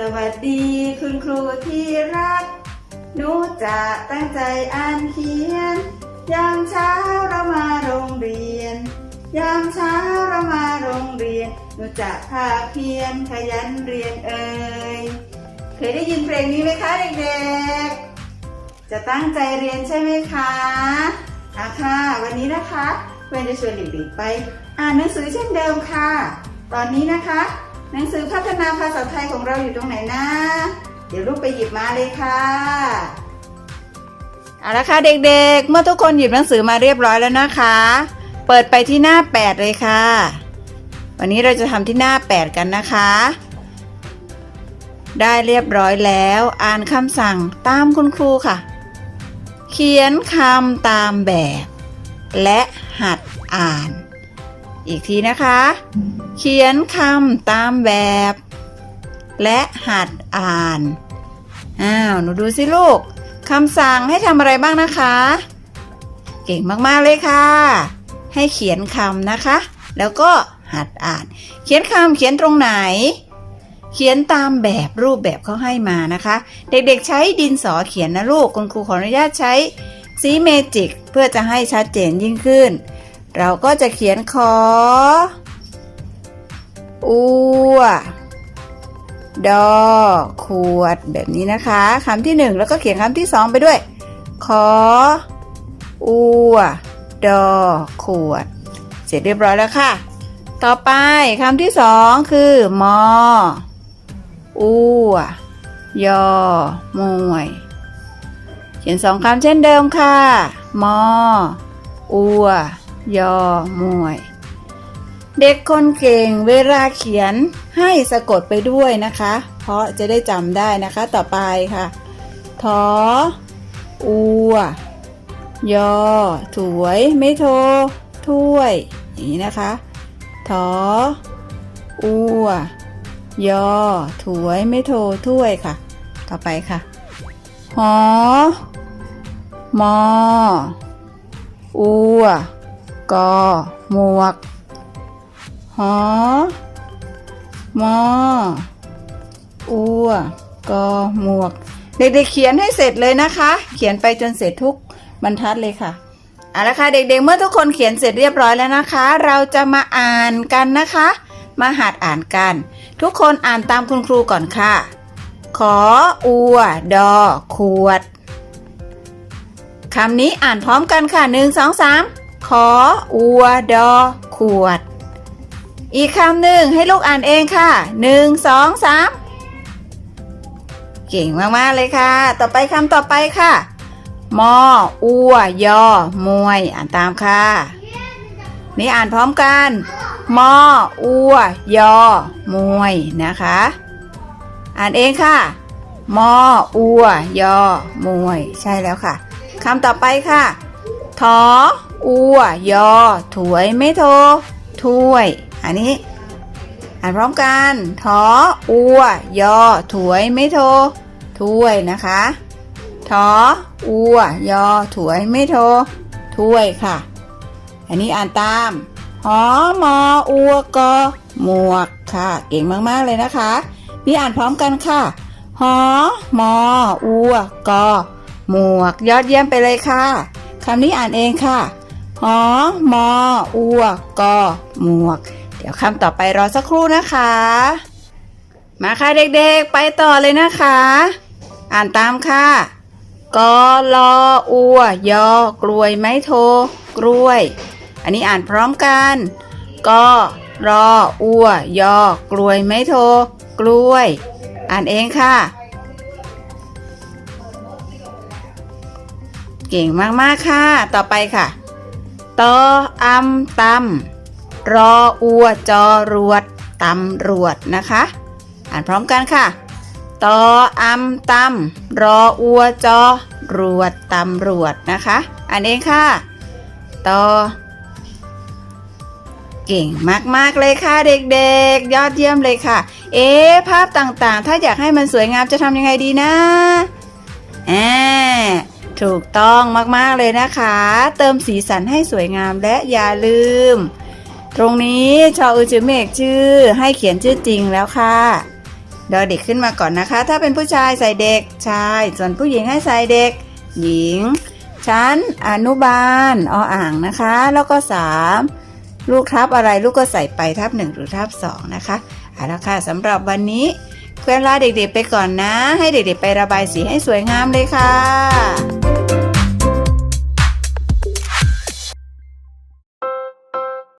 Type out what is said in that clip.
สวัสดีคุณครูที่รัก หนูจะตั้งใจอ่านเขียน ยามเช้าเรามาโรงเรียน ยามเช้าเรามาโรงเรียน หนูจะพาเพียนขยันเรียนเอ่ย เคยได้ยินเพลงนี้ไหมคะเด็กๆ จะตั้งใจเรียนใช่ไหมคะอาค่ะ วันนี้นะคะเพื่อนจะชวนเด็กๆไป อ่านหนังสือเช่นเดิมค่ะ ตอนนี้นะคะ หนังสือพัฒนาภาษาไทยของเราอยู่ตรงไหนนะ เดี๋ยวลูกไปหยิบมาเลยค่ะเอาละค่ะเด็กๆ เมื่อทุกคนหยิบหนังสือมาเรียบร้อยแล้วนะคะ เปิดไปที่หน้า 8 เลยค่ะ วันนี้เราจะทำที่หน้า 8 กันนะคะ ได้เรียบร้อยแล้วอ่านคำสั่งตามคุณครูค่ะ เขียนคำตามแบบ และหัดอ่าน อีกทีนะคะ เขียนคำตามแบบ และหัดอ่าน อ้าว หนูดูสิลูกคำสั่งให้ทำอะไรบ้างนะคะ เก่งมากๆเลยค่ะ ให้เขียนคำนะคะ แล้วก็หัดอ่าน เขียนคำเขียนตรงไหน เขียนตามแบบรูปแบบเขาให้มานะคะ เด็กๆใช้ดินสอเขียนนะลูก คุณครูขออนุญาตใช้สีเมจิกเพื่อจะให้ชัดเจนยิ่งขึ้น เราก็จะเขียนขออัวดอ ขวดแบบนี้นะคะคำที่หนึ่งแล้วก็เขียนคำที่สองไปด้วย ขออัวดอ ขวด เสร็จเรียบร้อยแล้วค่ะ ต่อไปคำที่สองคือมออัวยอมวย เขียนสองคำเช่นเดิมค่ะ มออัว ยอมวย เด็กคนเก่งเวลาเขียนให้สะกดไปด้วยนะคะ เพราะจะได้จำได้นะคะต่อไปค่ะทออัวยอถวยไม่โทถ้วย อย่างนี้นะคะทออัวยอถวยไม่โทถ้วยค่ะ ต่อไปค่ะหอมออัว กอหมวก หอ มอ อัว กอหมวก เด็กๆเขียนให้เสร็จเลยนะคะ เขียนไปจนเสร็จทุกบรรทัดเลยค่ะเอาละค่ะเด็กๆ เมื่อทุกคนเขียนเสร็จเรียบร้อยแล้วนะคะ เราจะมาอ่านกันนะคะ มาหัดอ่านกัน ทุกคนอ่านตามคุณครูก่อนค่ะ ขออัว ดอ ขวดคำนี้อ่านพร้อมกันค่ะหนึ่งสองสาม ขออัวดอ ขวด อีกคำหนึ่งให้ลูกอ่านเองค่ะหนึ่งสองสามเก่งมาก ๆ เลยค่ะ ต่อไปคำต่อไปค่ะ มอ อัว ยอ มวย อ่านตามค่ะ นี่อ่านพร้อมกัน มอ อัว ยอ มวย นะคะ อ่านเองค่ะ มอ อัว ยอ มวย ใช่แล้วค่ะ คำต่อไปค่ะ ทอ อัวยอถวยไม่โทถ้วย อันนี้ อ่านพร้อมกันทออัวยอถวยไม่โทถ้วยนะคะทออัวยอถวยไม่โทถ้วยค่ะ อันนี้อ่านตามหอมออัวกอหมวกค่ะ เก่งมากๆเลยนะคะ นี่อ่านพร้อมกันค่ะหอมออัวกอหมวกยอดเยี่ยมไปเลยค่ะคำนี้อ่านเองค่ะ หอมออัวกอหมวก เดี๋ยวคำต่อไปรอสักครู่นะคะ มาค่ะเด็กๆ ไปต่อเลยนะคะ อ่านตามค่ะกอลออัวยอกลวยไม้โท กล้วย อันนี้อ่านพร้อมกันกอรออัวยอกลวยไม้โท กล้วย อ่านเองค่ะ เก่งมากๆค่ะ ต่อไปค่ะ ตออำตำรออัวจอรวดตำรวจนะคะ อ่านพร้อมกันค่ะตออำตำรออัวจอรวดตำรวจนะคะ อ่านเองค่ะตอเก่งมาก ๆ เลยค่ะเด็กๆ ยอดเยี่ยมเลยค่ะ เอ๊ภาพต่างๆ ถ้าอยากให้มันสวยงามจะทำยังไงดีนะอ่า ถูกต้องมากๆเลยนะคะ เติมสีสันให้สวยงามและอย่าลืม ตรงนี้ชออือจือเมกชื่อให้เขียนชื่อจริงแล้วค่ะดอเด็กขึ้นมาก่อนนะคะ ถ้าเป็นผู้ชายใส่เด็กชาย ส่วนผู้หญิงให้ใส่เด็ก หญิง ชั้น อนุบาลออ่างนะคะ แล้วก็สามลูกทับอะไรลูกก็ใส่ไปทับหนึ่งหรือทับสองนะคะเอาละค่ะสำหรับวันนี้เพื่อนลาเด็กๆไปก่อนนะ ให้เด็กๆไประบายสีให้สวยงามเลยค่ะ